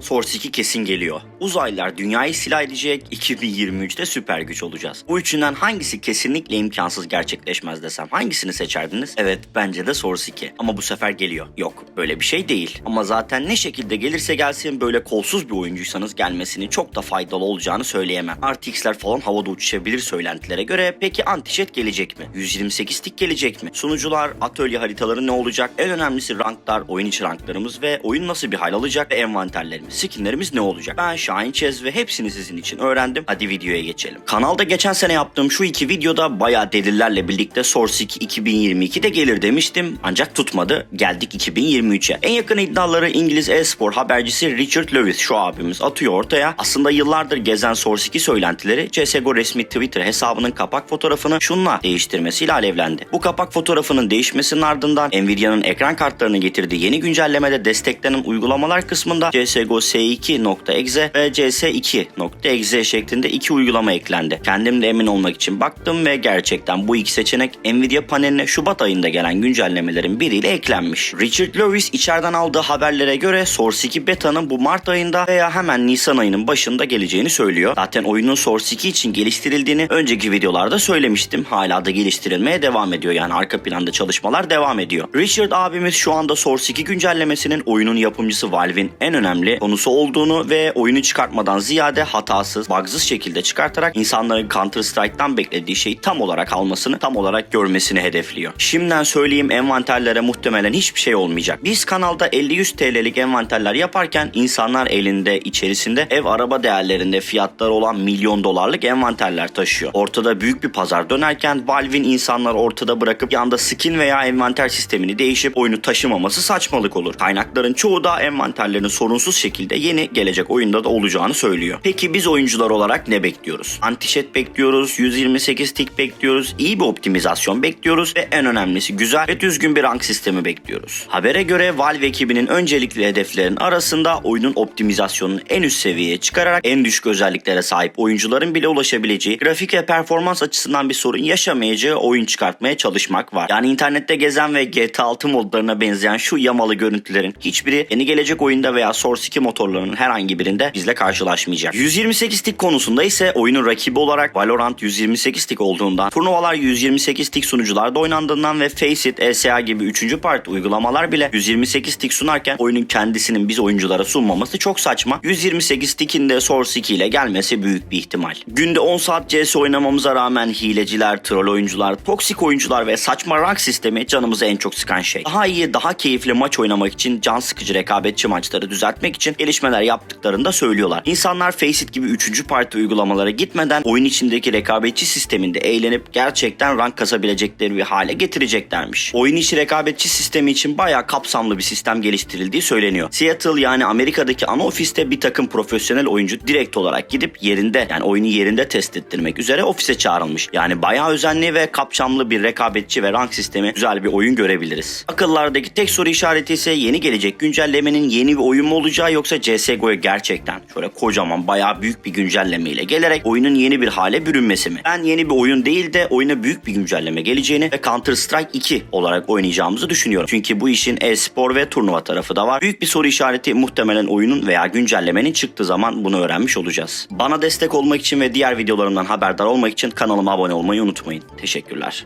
Source 2 kesin geliyor. Uzaylılar dünyayı silah edecek, 2023'te süper güç olacağız. Bu üçünden hangisi kesinlikle imkansız gerçekleşmez desem hangisini seçerdiniz? Evet bence de Source 2. Ama bu sefer geliyor. Yok böyle bir şey değil. Ama zaten ne şekilde gelirse gelsin böyle kolsuz bir oyuncuysanız gelmesini çok da faydalı olacağını söyleyemem. RTX'ler falan havada uçuşabilir söylentilere göre peki Antijet gelecek mi? 128 tik gelecek mi? Sunucular, atölye haritaları ne olacak? En önemlisi ranklar, oyun içi ranklarımız ve oyun nasıl bir hal alacak ve envanterlerimiz, skinlerimiz ne olacak? Ben Şahin Çez ve hepsini sizin için öğrendim. Hadi videoya geçelim. Kanalda geçen sene yaptığım şu iki videoda bayağı delillerle birlikte Source 2 2022'de gelir demiştim ancak tutmadı. Geldik 2023'e. En yakın iddiaları İngiliz e-spor habercisi Richard Lewis şu abimiz atıyor ortaya. Aslında yıllardır gezen Source 2 söylentileri CSGO resmi Twitter hesabının kapak fotoğrafını şunla değiştirmesiyle alevlendi. Bu kapak fotoğrafının değişmesinin ardından Nvidia'nın ekran kartlarını getirdiği yeni güncellemede desteklenen uygulamalar kısmında CSGO S2.exe ve CS2.exe şeklinde iki uygulama eklendi. Kendim de emin olmak için baktım ve gerçekten bu iki seçenek Nvidia paneline Şubat ayında gelen güncellemelerin biriyle eklenmiş. Richard Lewis içeriden aldığı haberlere göre Source 2 beta'nın bu Mart ayında veya hemen Nisan ayının başında geleceğini söylüyor. Zaten oyunun Source 2 için geliştirildiğini önceki videolarda söylemiştim. Hala da geliştirilmeye devam ediyor. Yani arka planda çalışmalar devam ediyor. Richard abimiz şu anda Source 2 güncellemesinin oyunun yapımcısı Valve'in en önemli konusu olduğunu ve oyunu çıkartmadan ziyade hatasız, bugsız şekilde çıkartarak insanların Counter Strike'tan beklediği şeyi tam olarak almasını, tam olarak görmesini hedefliyor. Şimdiden söyleyeyim envanterlere muhtemelen hiçbir şey olmayacak. Biz kanalda 50-100 TL'lik envanterler yaparken insanlar elinde, içerisinde ev araba değerlerinde fiyatları olan milyon dolarlık envanterler taşıyor. Ortada büyük bir pazar dönerken Valve'in insanlar ortada bırakıp yanda skin veya envanter sistemini değişip oyunu taşımaması saçmalık olur. Kaynakların çoğu da envanterlerin sorunsuz şekilde yeni gelecek oyunda da olacağını söylüyor. Peki biz oyuncular olarak ne bekliyoruz? Antişet bekliyoruz, 128 tick bekliyoruz, iyi bir optimizasyon bekliyoruz ve en önemlisi güzel ve düzgün bir rank sistemi bekliyoruz. Habere göre Valve ekibinin öncelikli hedeflerin arasında oyunun optimizasyonunu en üst seviyeye çıkararak en düşük özelliklere sahip oyuncuların bile ulaşabileceği, grafik ve performans açısından bir sorun yaşamayacağı oyun çıkartmaya çalışmak var. Yani internette gezen ve GTA 6 modlarına benzeyen şu yamalı görüntülerin hiçbiri yeni gelecek oyunda veya Source 2 motorlarının herhangi birinde bizle karşılaşmayacak. 128 tick konusunda ise oyunun rakibi olarak Valorant 128 tick olduğundan, turnuvalar 128 tick sunucularda oynandığından ve Faceit, ESA gibi 3. parti uygulamalar bile 128 tick sunarken oyunun kendisinin biz oyunculara sunmaması çok saçma. 128 tick'in de Source 2 ile gelmesi büyük bir ihtimal. Günde 10 saat CS oynamamıza rağmen hileciler, troll oyuncular, toksik oyuncular ve saçma rank sistemi canımızı en çok sıkan şey. Daha iyi, daha keyifli maç oynamak için can sıkıcı rekabetçi maçları düzeltmek için gelişmeler yaptıklarını da söylüyorlar. İnsanlar Faceit gibi 3. parti uygulamalara gitmeden oyun içindeki rekabetçi sisteminde eğlenip gerçekten rank kasabilecekleri bir hale getireceklermiş. Oyun içi rekabetçi sistemi için bayağı kapsamlı bir sistem geliştirildiği söyleniyor. Seattle yani Amerika'daki ana ofiste bir takım profesyonel oyuncu direkt olarak gidip yerinde yani oyunu yerinde test ettirmek üzere ofise çağrılmış. Yani bayağı özenli ve kapsamlı bir rekabetçi ve rank sistemi güzel bir oyun görebiliriz. Akıllardaki tek soru işareti ise yeni gelecek güncellemenin yeni bir oyun mu olacağı yoksa CSGO'ya gerçekten şöyle kocaman bayağı büyük bir güncelleme ile gelerek oyunun yeni bir hale bürünmesi mi? Ben yeni bir oyun değil de oyuna büyük bir güncelleme geleceğini ve Counter Strike 2 olarak oynayacağımızı düşünüyorum. Çünkü bu işin e-spor ve turnuva tarafı da var. Büyük bir soru işareti muhtemelen oyunun veya güncellemenin çıktığı zaman bunu öğrenmiş olacağız. Bana destek olmak için ve diğer videolarımdan haberdar olmak için kanalıma abone olmayı unutmayın. Teşekkürler.